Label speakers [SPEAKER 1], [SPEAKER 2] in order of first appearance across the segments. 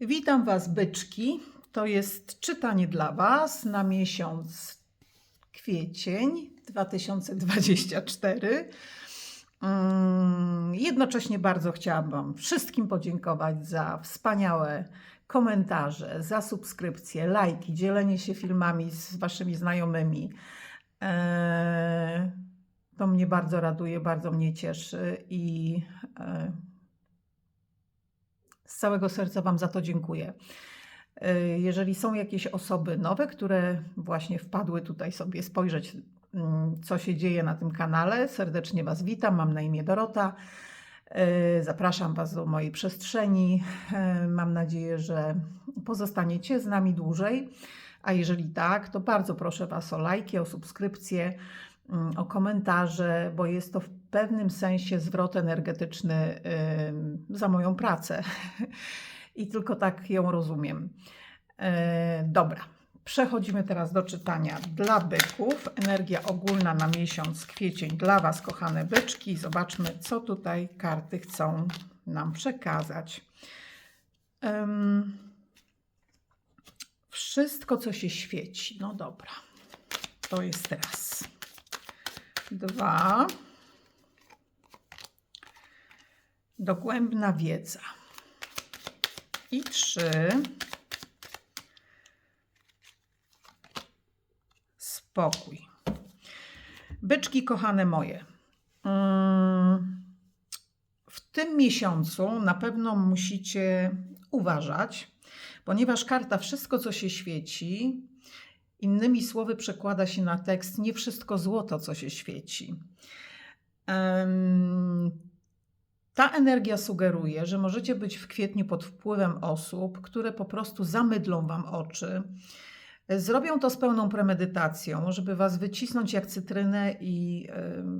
[SPEAKER 1] Witam Was, byczki. To jest czytanie dla Was na miesiąc kwiecień 2024. Mm, Jednocześnie bardzo chciałam Wam wszystkim podziękować za wspaniałe komentarze, za subskrypcje, lajki, dzielenie się filmami z Waszymi znajomymi. Eee, To mnie bardzo raduje, bardzo mnie cieszy i e, z całego serca Wam za to dziękuję. Y, Jeżeli są jakieś osoby nowe, które właśnie wpadły tutaj sobie spojrzeć, mm, co się dzieje na tym kanale, serdecznie Was witam. Mam na imię Dorota. Y, Zapraszam Was do mojej przestrzeni. Y, Mam nadzieję, że pozostaniecie z nami dłużej. A jeżeli tak, to bardzo proszę Was o lajki, o subskrypcje, mm, o komentarze, bo jest to w pewnym sensie zwrot energetyczny za moją pracę. I tylko tak ją rozumiem. E, Dobra, przechodzimy teraz do czytania dla byków. Energia ogólna na miesiąc kwiecień dla Was, kochane byczki. Zobaczmy, co tutaj karty chcą nam przekazać. Wszystko, co się świeci. No dobra, to jest raz. Dwa. Dogłębna wiedza. I trzy. Spokój. Byczki kochane moje. mm, W tym miesiącu na pewno musicie uważać, ponieważ karta Wszystko, co się świeci, innymi słowy przekłada się na tekst Nie wszystko złoto, co się świeci. Ta energia sugeruje, że możecie być w kwietniu pod wpływem osób, które po prostu zamydlą wam oczy. Zrobią to z pełną premedytacją, żeby was wycisnąć jak cytrynę i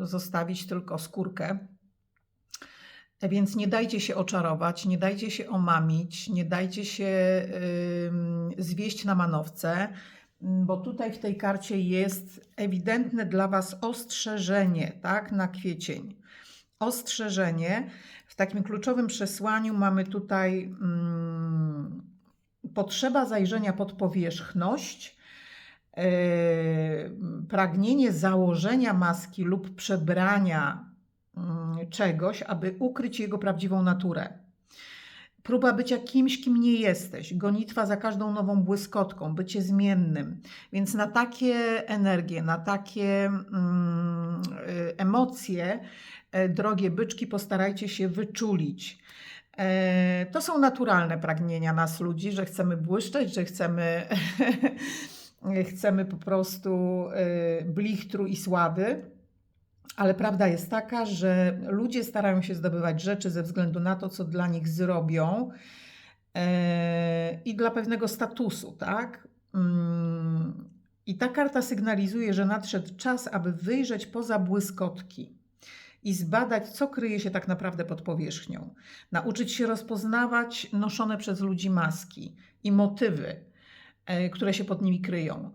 [SPEAKER 1] zostawić tylko skórkę. Więc nie dajcie się oczarować, nie dajcie się omamić, nie dajcie się zwieść na manowce, bo tutaj w tej karcie jest ewidentne dla Was ostrzeżenie, tak, na kwiecień. Ostrzeżenie. W takim kluczowym przesłaniu mamy tutaj mm, potrzeba zajrzenia pod powierzchność, yy, pragnienie założenia maski lub przebrania mm, czegoś, aby ukryć jego prawdziwą naturę. Próba bycia kimś, kim nie jesteś, gonitwa za każdą nową błyskotką, bycie zmiennym. Więc na takie energie, na takie mm, emocje, e, drogie byczki, postarajcie się wyczulić. E, To są naturalne pragnienia nas ludzi, że chcemy błyszczeć, że chcemy, chcemy po prostu y, blichtru i sławy. Ale prawda jest taka, że ludzie starają się zdobywać rzeczy ze względu na to, co dla nich zrobią e, i dla pewnego statusu, tak? Mm, I ta karta sygnalizuje, że nadszedł czas, aby wyjrzeć poza błyskotki i zbadać, co kryje się tak naprawdę pod powierzchnią. Nauczyć się rozpoznawać noszone przez ludzi maski i motywy, e, które się pod nimi kryją.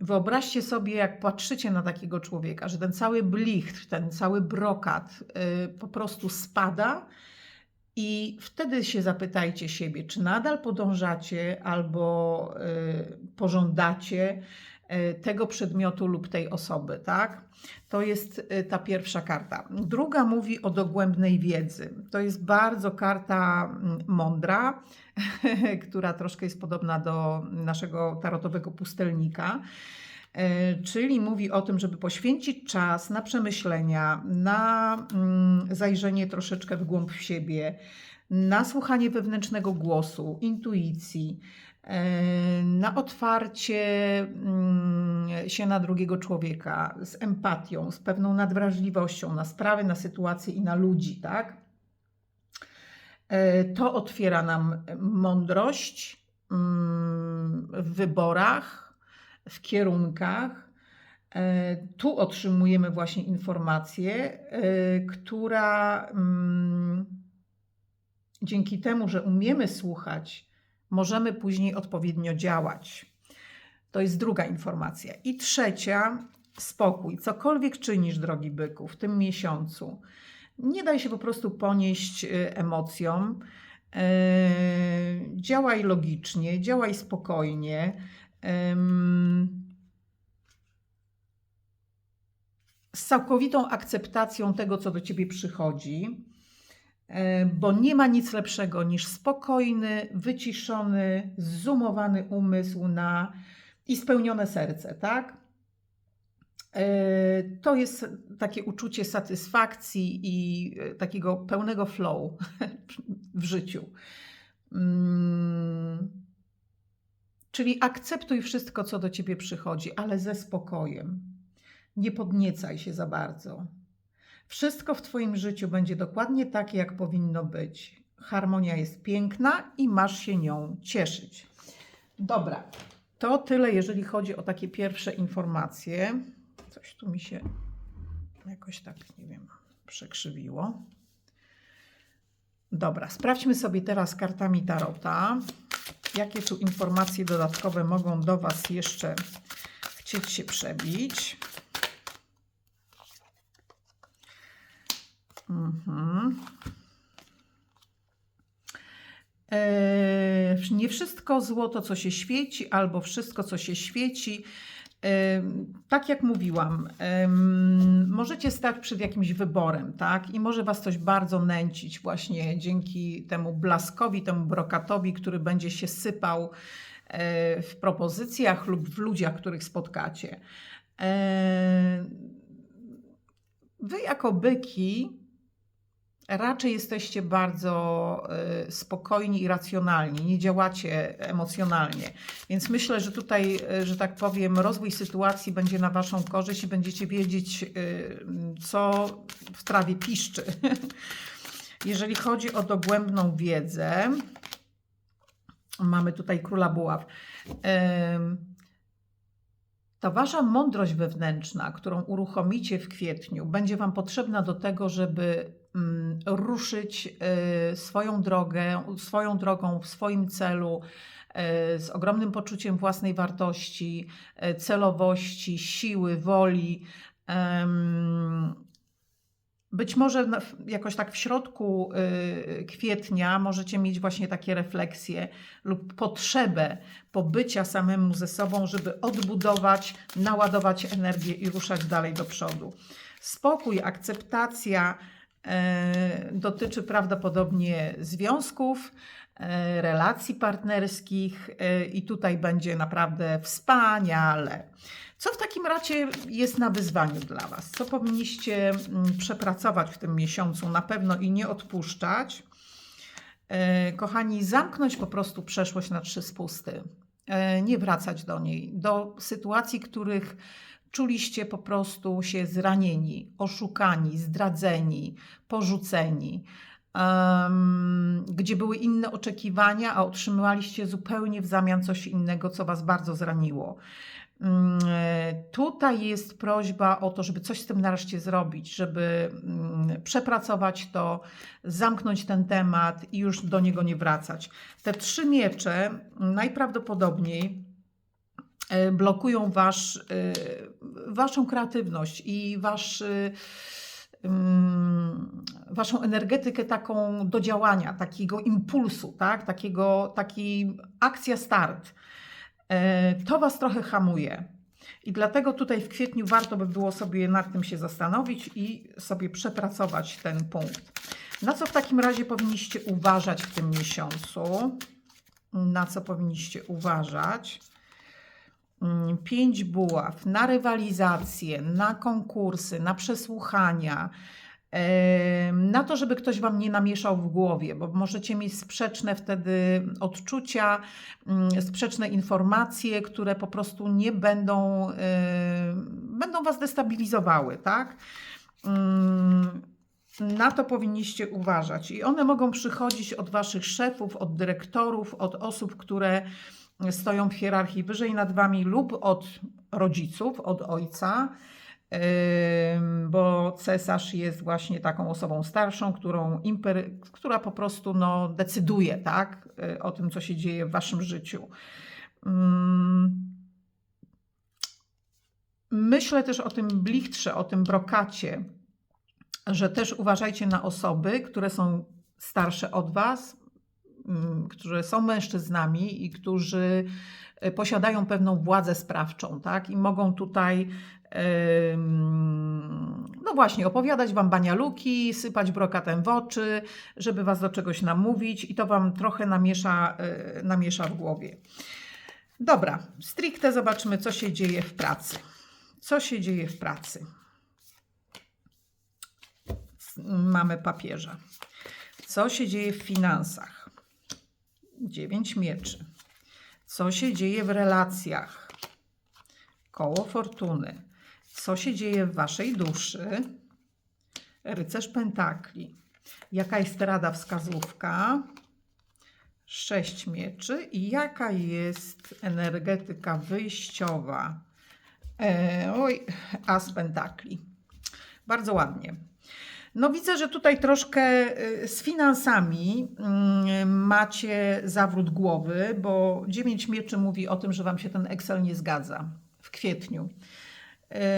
[SPEAKER 1] Wyobraźcie sobie, jak patrzycie na takiego człowieka, że ten cały blichtr, ten cały brokat y, po prostu spada i wtedy się zapytajcie siebie, czy nadal podążacie albo y, pożądacie tego przedmiotu lub tej osoby, tak? To jest y, ta pierwsza karta. Druga mówi o dogłębnej wiedzy. To jest bardzo karta mm, mądra, która troszkę jest podobna do naszego tarotowego pustelnika. E, Czyli mówi o tym, żeby poświęcić czas na przemyślenia, na mm, zajrzenie troszeczkę w głąb siebie, na słuchanie wewnętrznego głosu, intuicji, e, na otwarcie mm, się na drugiego człowieka z empatią, z pewną nadwrażliwością na sprawy, na sytuacje i na ludzi, tak? E, To otwiera nam mądrość mm, w wyborach, w kierunkach. E, Tu otrzymujemy właśnie informację, która mm, dzięki temu, że umiemy słuchać, możemy później odpowiednio działać. To jest druga informacja. I trzecia, spokój. Cokolwiek czynisz, drogi byku, w tym miesiącu, nie daj się po prostu ponieść y, emocjom. działaj logicznie, działaj spokojnie. z całkowitą akceptacją tego, co do ciebie przychodzi, bo nie ma nic lepszego niż spokojny, wyciszony, zoomowany umysł na i spełnione serce, tak? E, To jest takie uczucie satysfakcji i e, takiego pełnego flow w życiu. Mm, Czyli akceptuj wszystko, co do ciebie przychodzi, ale ze spokojem. Nie podniecaj się za bardzo. Wszystko w Twoim życiu będzie dokładnie takie, jak powinno być. Harmonia jest piękna i masz się nią cieszyć. Dobra, to tyle, jeżeli chodzi o takie pierwsze informacje. Coś tu mi się jakoś tak, nie wiem, przekrzywiło. Dobra, sprawdźmy sobie teraz kartami Tarota, jakie tu informacje dodatkowe mogą do Was jeszcze chcieć się przebić. Mhm. Eee, nie wszystko złoto, co się świeci, albo wszystko, co się świeci. Em, Tak jak mówiłam, możecie stać przed jakimś wyborem, tak? I może Was coś bardzo nęcić właśnie dzięki temu blaskowi, temu brokatowi, który będzie się sypał e, w propozycjach lub w ludziach, których spotkacie. E, Wy jako byki raczej jesteście bardzo y, spokojni i racjonalni, nie działacie emocjonalnie. Więc myślę, że tutaj, y, że tak powiem, rozwój sytuacji będzie na Waszą korzyść i będziecie wiedzieć, y, co w trawie piszczy. Jeżeli chodzi o dogłębną wiedzę, mamy tutaj króla buław. Ta wasza mądrość wewnętrzna, którą uruchomicie w kwietniu, będzie wam potrzebna do tego, żeby ruszyć y, swoją drogę, swoją drogą w swoim celu y, z ogromnym poczuciem własnej wartości, y, celowości, siły, woli. Być może jakoś tak w środku kwietnia możecie mieć właśnie takie refleksje lub potrzebę pobycia samemu ze sobą, żeby odbudować, naładować energię i ruszać dalej do przodu. Spokój, akceptacja dotyczy prawdopodobnie związków, e, relacji partnerskich e, i tutaj będzie naprawdę wspaniale. Co w takim razie jest na wyzwaniu dla Was? Co powinniście mm, przepracować w tym miesiącu na pewno i nie odpuszczać? E, Kochani, zamknąć po prostu przeszłość na trzy spusty. E, Nie wracać do niej, do sytuacji, których czuliście po prostu się zranieni, oszukani, zdradzeni, porzuceni, em, gdzie były inne oczekiwania, a otrzymywaliście zupełnie w zamian coś innego, co Was bardzo zraniło. Mm, Tutaj jest prośba o to, żeby coś z tym nareszcie zrobić, żeby mm, przepracować to, zamknąć ten temat i już do niego nie wracać. Te trzy miecze mm, najprawdopodobniej blokują wasz, e, waszą kreatywność i wasz, e, mm, waszą energetykę taką do działania, takiego impulsu, tak? takiego, taki akcja start. E, To Was trochę hamuje. I dlatego tutaj w kwietniu warto by było sobie nad tym się zastanowić i sobie przepracować ten punkt. Na co w takim razie powinniście uważać w tym miesiącu? Na co powinniście uważać? Mm, Pięć buław na rywalizację, na konkursy, na przesłuchania, na to, żeby ktoś Wam nie namieszał w głowie, bo możecie mieć sprzeczne wtedy odczucia, mm, sprzeczne informacje, które po prostu nie będą, będą Was destabilizowały, tak? Mm, Na to powinniście uważać. I one mogą przychodzić od Waszych szefów, od dyrektorów, od osób, które stoją w hierarchii wyżej nad Wami lub od rodziców, od ojca, bo cesarz jest właśnie taką osobą starszą, którą imper, która po prostu no, decyduje tak, y, o tym, co się dzieje w Waszym życiu. Myślę też o tym blichtrze, o tym brokacie, że też uważajcie na osoby, które są starsze od Was, którzy są mężczyznami i którzy e, posiadają pewną władzę sprawczą, tak? I mogą tutaj no właśnie, opowiadać wam banialuki, sypać brokatem w oczy, żeby was do czegoś namówić i to wam trochę namiesza, y, namiesza w głowie. Dobra, stricte zobaczmy, co się dzieje w pracy. Co się dzieje w pracy? Mamy papieża. Co się dzieje w finansach? Dziewięć mieczy. Co się dzieje w relacjach? Koło fortuny. Co się dzieje w waszej duszy? Rycerz pentakli. Jaka jest rada wskazówka? Sześć mieczy. I jaka jest energetyka wyjściowa? E, oj, as pentakli. Bardzo ładnie. No widzę, że tutaj troszkę y, z finansami mm, macie zawrót głowy, bo 9 mieczy mówi o tym, że wam się ten Excel nie zgadza w kwietniu.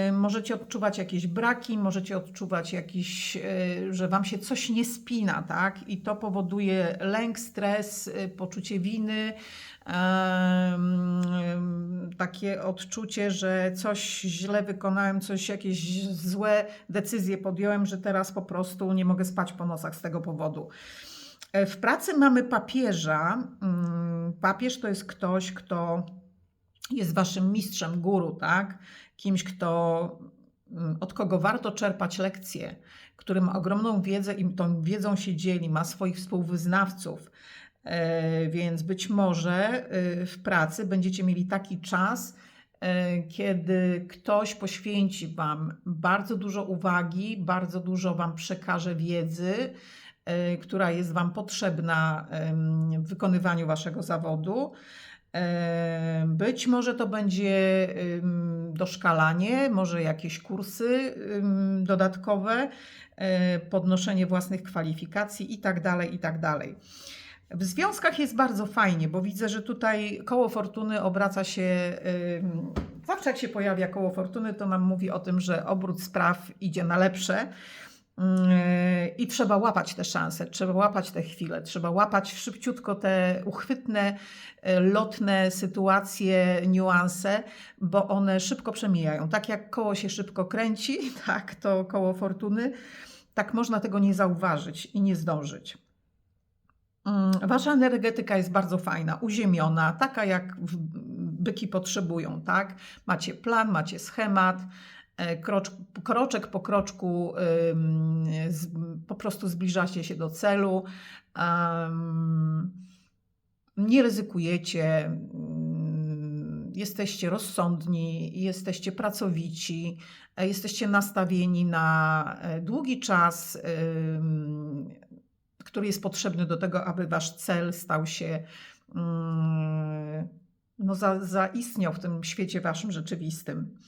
[SPEAKER 1] Y, Możecie odczuwać jakieś braki, możecie odczuwać jakiś, y, że wam się coś nie spina, tak? I to powoduje lęk, stres, y, poczucie winy, takie odczucie, że coś źle wykonałem, coś, jakieś złe decyzje podjąłem, że teraz po prostu nie mogę spać po nocach z tego powodu. E, W pracy mamy papieża. Mm, Papież to jest ktoś, kto jest waszym mistrzem, guru, tak? Kimś, kto, mm, od kogo warto czerpać lekcje, który ma ogromną wiedzę i tą wiedzą się dzieli, ma swoich współwyznawców. E, Więc być może e, w pracy będziecie mieli taki czas, e, kiedy ktoś poświęci Wam bardzo dużo uwagi, bardzo dużo Wam przekaże wiedzy, która jest Wam potrzebna w wykonywaniu Waszego zawodu. Być może to będzie doszkalanie, może jakieś kursy dodatkowe, e, podnoszenie własnych kwalifikacji i tak dalej, i tak. W związkach jest bardzo fajnie, bo widzę, że tutaj koło fortuny obraca się. Zawsze jak się pojawia koło fortuny, to nam mówi o tym, że obrót spraw idzie na lepsze. Yy, I trzeba łapać te szanse, trzeba łapać te chwile, trzeba łapać szybciutko te uchwytne, e, lotne sytuacje, niuanse, bo one szybko przemijają. Tak jak koło się szybko kręci, tak to koło fortuny, tak można tego nie zauważyć i nie zdążyć. Mm, Wasza energetyka jest bardzo fajna, uziemiona, taka jak byki potrzebują, tak? Macie plan, macie schemat, e, krocz, kroczek po kroczku z, po prostu zbliżacie się do celu. nie ryzykujecie, mm, jesteście rozsądni, jesteście pracowici, e, jesteście nastawieni na e, długi czas, który jest potrzebny do tego, aby wasz cel stał się, mm, no, za, zaistniał w tym świecie waszym rzeczywistym.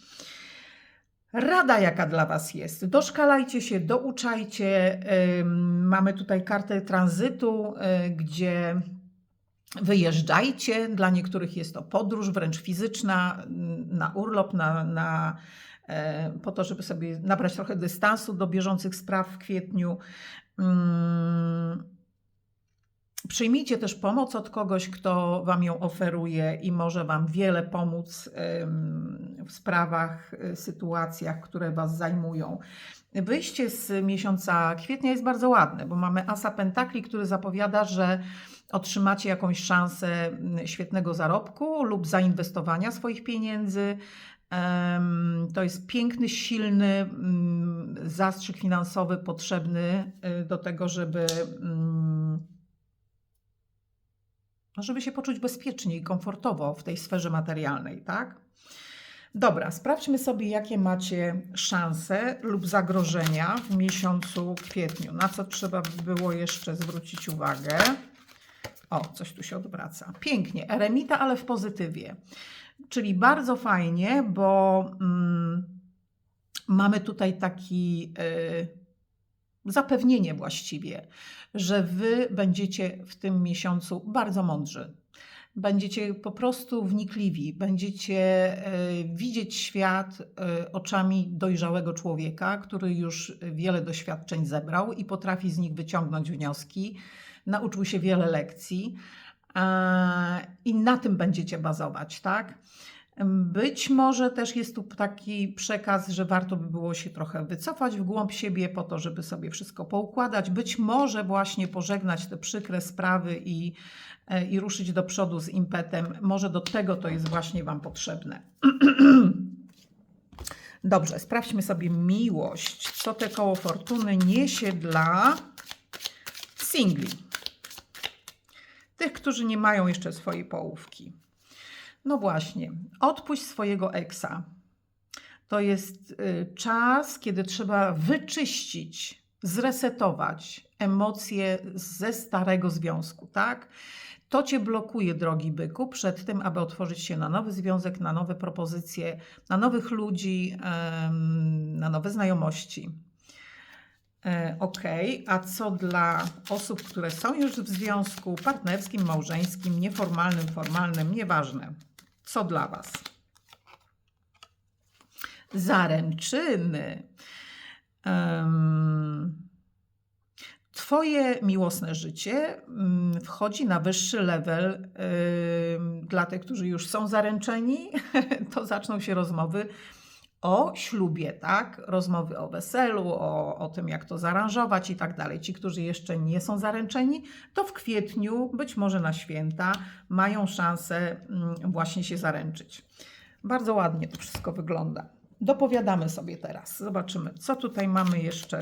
[SPEAKER 1] Rada, jaka dla Was jest. Doszkalajcie się, douczajcie. Mamy tutaj kartę tranzytu, y, gdzie wyjeżdżajcie. Dla niektórych jest to podróż, wręcz fizyczna, mm, na urlop, na, na, e, po to, żeby sobie nabrać trochę dystansu do bieżących spraw w kwietniu. Przyjmijcie też pomoc od kogoś, kto Wam ją oferuje i może Wam wiele pomóc w sprawach, y, sytuacjach, które Was zajmują. Wyjście z miesiąca kwietnia jest bardzo ładne, bo mamy Asa Pentakli, który zapowiada, że otrzymacie jakąś szansę świetnego zarobku lub zainwestowania swoich pieniędzy. To jest piękny, silny zastrzyk finansowy potrzebny y, do tego, żeby. No, żeby się poczuć bezpiecznie i komfortowo w tej sferze materialnej, tak? Dobra, sprawdźmy sobie, jakie macie szanse lub zagrożenia w miesiącu kwietniu. Na co trzeba by było jeszcze zwrócić uwagę? O, coś tu się odwraca. Pięknie, eremita, ale w pozytywie. Czyli bardzo fajnie, bo mm, mamy tutaj taki y, zapewnienie właściwie, że wy będziecie w tym miesiącu bardzo mądrzy. Będziecie po prostu wnikliwi, będziecie e, widzieć świat e, oczami dojrzałego człowieka, który już wiele doświadczeń zebrał i potrafi z nich wyciągnąć wnioski, nauczył się wiele lekcji i na tym będziecie bazować, tak? Być może też jest tu taki przekaz, że warto by było się trochę wycofać w głąb siebie po to, żeby sobie wszystko poukładać. Być może właśnie pożegnać te przykre sprawy i, e, i ruszyć do przodu z impetem. Może do tego to jest właśnie Wam potrzebne. Dobrze, sprawdźmy sobie miłość. Co te koło fortuny niesie dla singli? Tych, którzy nie mają jeszcze swojej połówki. No właśnie, odpuść swojego eksa. To jest y, czas, kiedy trzeba wyczyścić, zresetować emocje ze starego związku, tak? To cię blokuje, drogi byku, przed tym, aby otworzyć się na nowy związek, na nowe propozycje, na nowych ludzi, na nowe znajomości. E, ok, a co dla osób, które są już w związku partnerskim, małżeńskim, nieformalnym, formalnym, nieważne. Co dla Was? Zaręczyny. Um, Twoje miłosne życie um, wchodzi na wyższy level. Dla tych, którzy już są zaręczeni, to zaczną się rozmowy o ślubie, tak? Rozmowy o weselu, o, o tym, jak to zaaranżować i tak dalej. Ci, którzy jeszcze nie są zaręczeni, to w kwietniu, być może na święta, mają szansę mm, właśnie się zaręczyć. Bardzo ładnie to wszystko wygląda. Dopowiadamy sobie teraz. Zobaczymy, co tutaj mamy jeszcze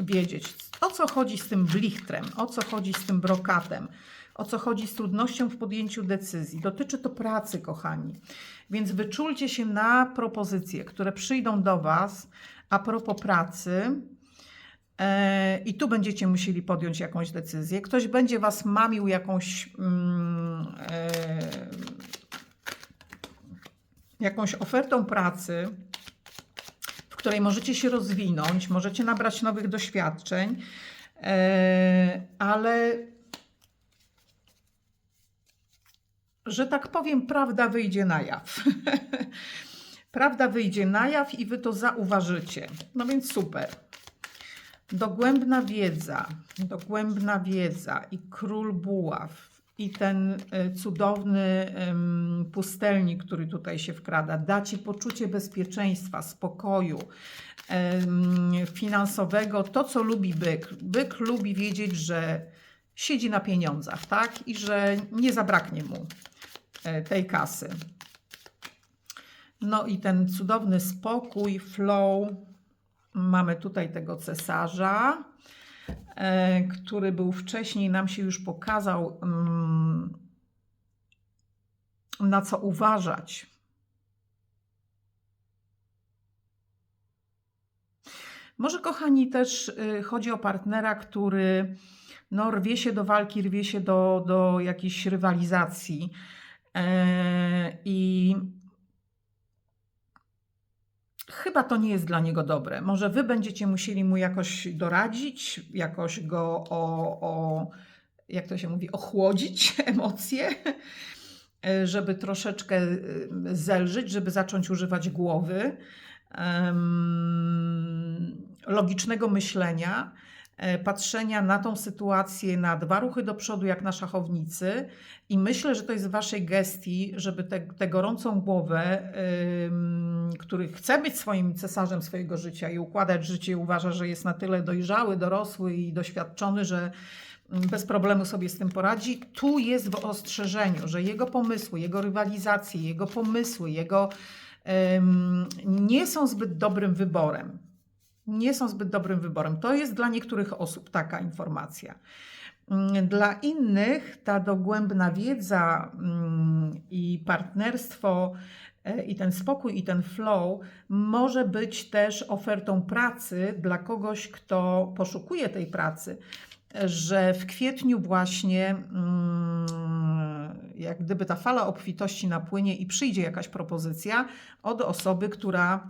[SPEAKER 1] wiedzieć. O co chodzi z tym blichtrem, o co chodzi z tym brokatem, o co chodzi z trudnością w podjęciu decyzji. Dotyczy to pracy, kochani. Więc wyczulcie się na propozycje, które przyjdą do Was a propos pracy. E, I tu będziecie musieli podjąć jakąś decyzję. Ktoś będzie Was mamił jakąś, mm, e, jakąś ofertą pracy, w której możecie się rozwinąć, możecie nabrać nowych doświadczeń, e, ale że tak powiem, prawda wyjdzie na jaw. prawda wyjdzie na jaw i wy to zauważycie. No więc super. Dogłębna wiedza, dogłębna wiedza i król buław i ten e, cudowny pustelnik, który tutaj się wkrada, da ci poczucie bezpieczeństwa, spokoju finansowego, to co lubi byk. Byk lubi wiedzieć, że siedzi na pieniądzach, tak? I że nie zabraknie mu tej kasy. No i ten cudowny spokój, flow. Mamy tutaj tego cesarza, e, który był wcześniej, nam się już pokazał, mm, na co uważać. Może, kochani, też y, chodzi o partnera, który no, rwie się do walki, rwie się do, do jakiejś rywalizacji E, I chyba to nie jest dla niego dobre. Może wy będziecie musieli mu jakoś doradzić, jakoś go o, o jak to się mówi, ochłodzić emocje, e, żeby troszeczkę e, zelżyć, żeby zacząć używać głowy, logicznego myślenia E, patrzenia na tą sytuację na dwa ruchy do przodu, jak na szachownicy. I myślę, że to jest w Waszej gestii, żeby tę gorącą głowę, yy, który chce być swoim cesarzem swojego życia i układać życie, uważa, że jest na tyle dojrzały, dorosły i doświadczony, że mm, bez problemu sobie z tym poradzi. Tu jest w ostrzeżeniu, że jego pomysły, jego rywalizacje, jego pomysły, jego nie są zbyt dobrym wyborem nie są zbyt dobrym wyborem. To jest dla niektórych osób taka informacja. Mm, dla innych ta dogłębna wiedza mm, i partnerstwo e, i ten spokój i ten flow może być też ofertą pracy dla kogoś, kto poszukuje tej pracy, że w kwietniu właśnie mm, jak gdyby ta fala obfitości napłynie i przyjdzie jakaś propozycja od osoby, która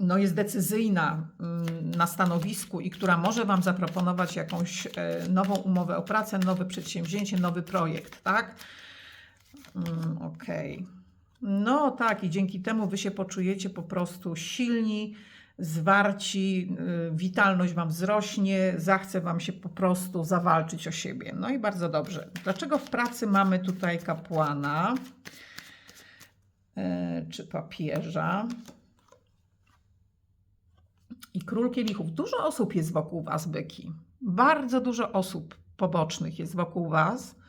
[SPEAKER 1] no, jest decyzyjna mm, na stanowisku i która może Wam zaproponować jakąś e, nową umowę o pracę, nowe przedsięwzięcie, nowy projekt, tak? Mm, okej. Okay. No tak, i dzięki temu Wy się poczujecie po prostu silni, zwarci, y, witalność Wam wzrośnie, zachce Wam się po prostu zawalczyć o siebie. No i bardzo dobrze. Dlaczego w pracy mamy tutaj kapłana e, czy papieża? I król kielichów. Dużo osób jest wokół Was, byki. Bardzo dużo osób pobocznych jest wokół Was.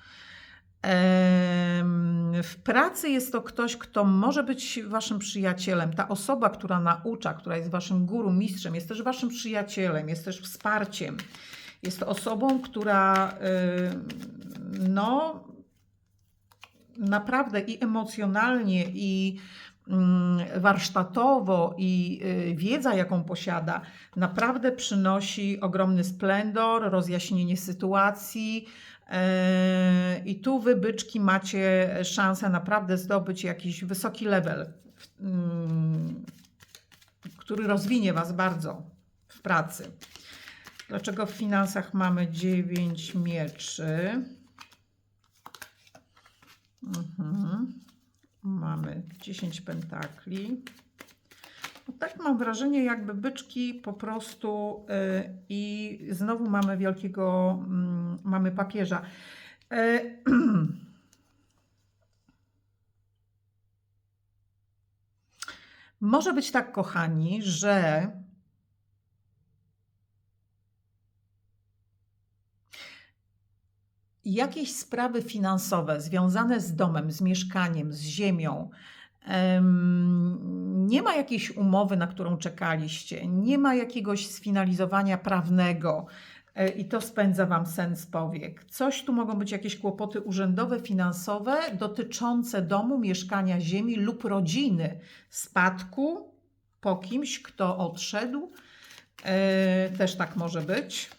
[SPEAKER 1] W pracy jest to ktoś, kto może być Waszym przyjacielem. Ta osoba, która naucza, która jest Waszym guru, mistrzem, jest też Waszym przyjacielem, jest też wsparciem. Jest to osobą, która no, naprawdę i emocjonalnie, i warsztatowo, i y, wiedza, jaką posiada, naprawdę przynosi ogromny splendor, rozjaśnienie sytuacji. Yy, I tu wy, byczki, macie szansę naprawdę zdobyć jakiś wysoki level, mm, który rozwinie was bardzo w pracy. Dlaczego w finansach mamy 9 mieczy? Mhm. Mamy 10 pentakli. No tak mam wrażenie, jakby byczki po prostu y, i znowu mamy wielkiego, mm, mamy papieża. Y, Może być tak, kochani, że jakieś sprawy finansowe związane z domem, z mieszkaniem, z ziemią, em, nie ma jakiejś umowy, na którą czekaliście, nie ma jakiegoś sfinalizowania prawnego e, i to spędza Wam sens powiek. Coś tu mogą być jakieś kłopoty urzędowe, finansowe dotyczące domu, mieszkania, ziemi lub rodziny, spadku po kimś, kto odszedł. E, Też tak może być.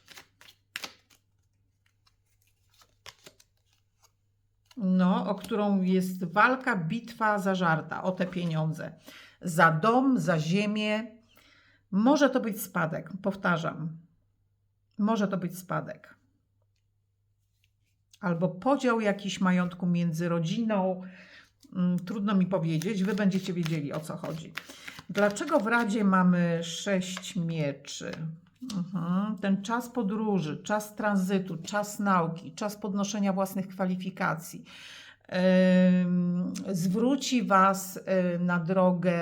[SPEAKER 1] No, o którą jest walka, bitwa zażarta o te pieniądze. Za dom, za ziemię. Może to być spadek, powtarzam. Może to być spadek. Albo podział jakiś majątku między rodziną. Mm, Trudno mi powiedzieć, wy będziecie wiedzieli o co chodzi. Dlaczego w Radzie mamy sześć mieczy? Mhm. Ten czas podróży, czas tranzytu, czas nauki, czas podnoszenia własnych kwalifikacji zwróci Was y, na drogę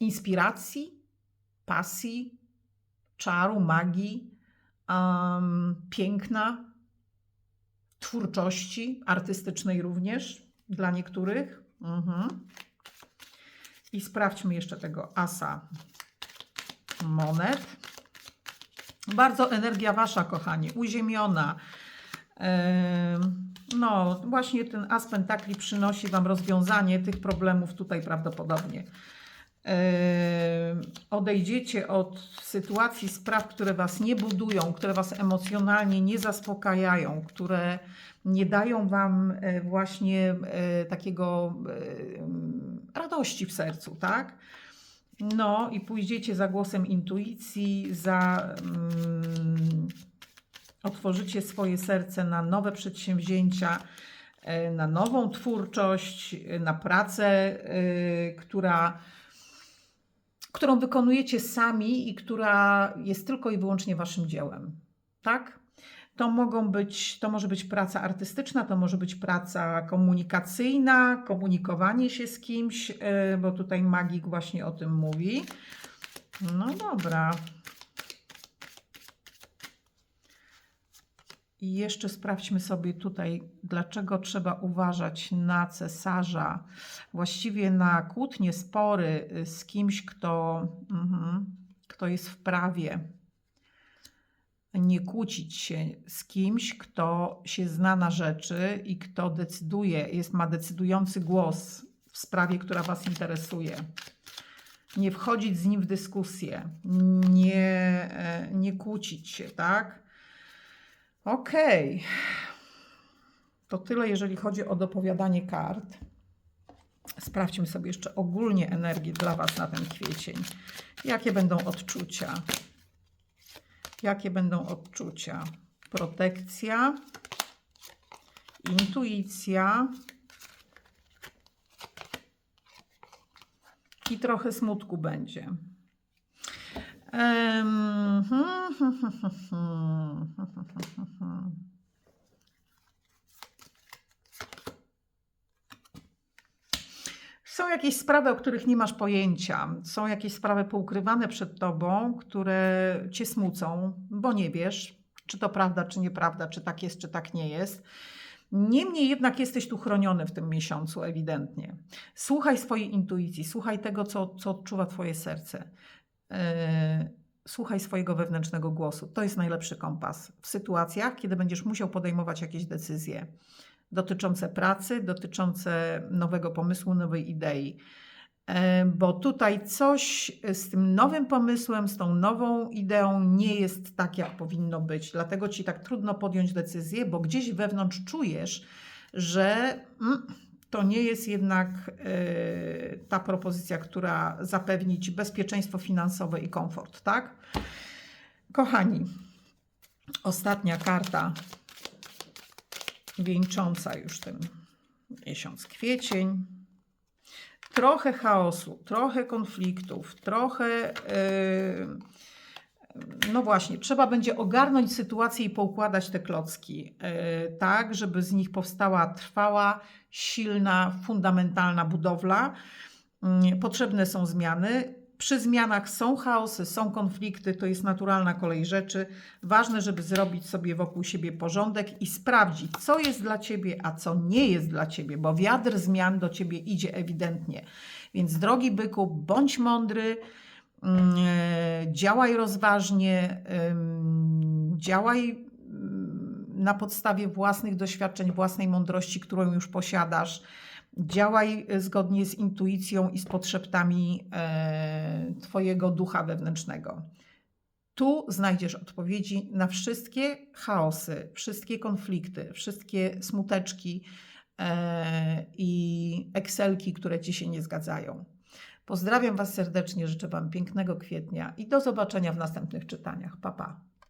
[SPEAKER 1] inspiracji, pasji, czaru, magii, ym, piękna, twórczości artystycznej również dla niektórych. Mhm. I sprawdźmy jeszcze tego asa monet. Bardzo energia wasza, kochani, uziemiona. Em, No, właśnie ten as pentakli przynosi wam rozwiązanie tych problemów tutaj prawdopodobnie. Odejdziecie od sytuacji, spraw, które was nie budują, które was emocjonalnie nie zaspokajają, które nie dają wam e, właśnie e, takiego e, radości w sercu, tak? No i pójdziecie za głosem intuicji, za mm, otworzycie swoje serce na nowe przedsięwzięcia, e, na nową twórczość, e, na pracę, e, która, którą wykonujecie sami i która jest tylko i wyłącznie waszym dziełem. Tak? To, mogą być, to może być praca artystyczna, to może być praca komunikacyjna, komunikowanie się z kimś, e, bo tutaj magik właśnie o tym mówi. No dobra. I jeszcze sprawdźmy sobie tutaj, dlaczego trzeba uważać na cesarza, właściwie na kłótnie, spory y, z kimś, kto, mhm, kto jest w prawie. Nie kłócić się z kimś, kto się zna na rzeczy i kto decyduje, jest, ma decydujący głos w sprawie, która Was interesuje. Nie wchodzić z nim w dyskusję, nie, e, nie kłócić się, tak? Okej. To tyle, jeżeli chodzi o dopowiadanie kart. Sprawdźmy sobie jeszcze ogólnie energię dla Was na ten kwiecień. Jakie będą odczucia? Jakie będą odczucia? Protekcja, intuicja, i trochę smutku będzie. Em, hmm, hmm, hmm, hmm, hmm, hmm, hmm. Są jakieś sprawy, o których nie masz pojęcia. Są jakieś sprawy poukrywane przed tobą, które cię smucą, bo nie wiesz, czy to prawda, czy nieprawda, czy tak jest, czy tak nie jest. Niemniej jednak jesteś tu chroniony w tym miesiącu, ewidentnie. Słuchaj swojej intuicji, słuchaj tego, co, co odczuwa Twoje serce. Yy, słuchaj swojego wewnętrznego głosu. To jest najlepszy kompas w sytuacjach, kiedy będziesz musiał podejmować jakieś decyzje dotyczące pracy, dotyczące nowego pomysłu, nowej idei. E, Bo tutaj coś z tym nowym pomysłem, z tą nową ideą nie jest tak, jak powinno być. Dlatego ci tak trudno podjąć decyzję, bo gdzieś wewnątrz czujesz, że mm, to nie jest jednak e, ta propozycja, która zapewni ci bezpieczeństwo finansowe i komfort, tak? Kochani, ostatnia karta wieńcząca już ten miesiąc kwiecień. Trochę chaosu, trochę konfliktów, trochę. Yy, no właśnie, trzeba będzie ogarnąć sytuację i poukładać te klocki, yy, tak, żeby z nich powstała trwała, silna, fundamentalna budowla. Yy, Potrzebne są zmiany. Przy zmianach są chaosy, są konflikty, to jest naturalna kolej rzeczy. Ważne, żeby zrobić sobie wokół siebie porządek i sprawdzić, co jest dla ciebie, a co nie jest dla ciebie, bo wiatr zmian do ciebie idzie ewidentnie. Więc, drogi byku, bądź mądry, mm, e, działaj rozważnie, działaj mm, na podstawie własnych doświadczeń, własnej mądrości, którą już posiadasz. Działaj e, zgodnie z intuicją i z potrzebami e, Twojego ducha wewnętrznego. Tu znajdziesz odpowiedzi na wszystkie chaosy, wszystkie konflikty, wszystkie smuteczki e, i Excelki, które Ci się nie zgadzają. Pozdrawiam Was serdecznie, życzę Wam pięknego kwietnia i do zobaczenia w następnych czytaniach. Pa, pa.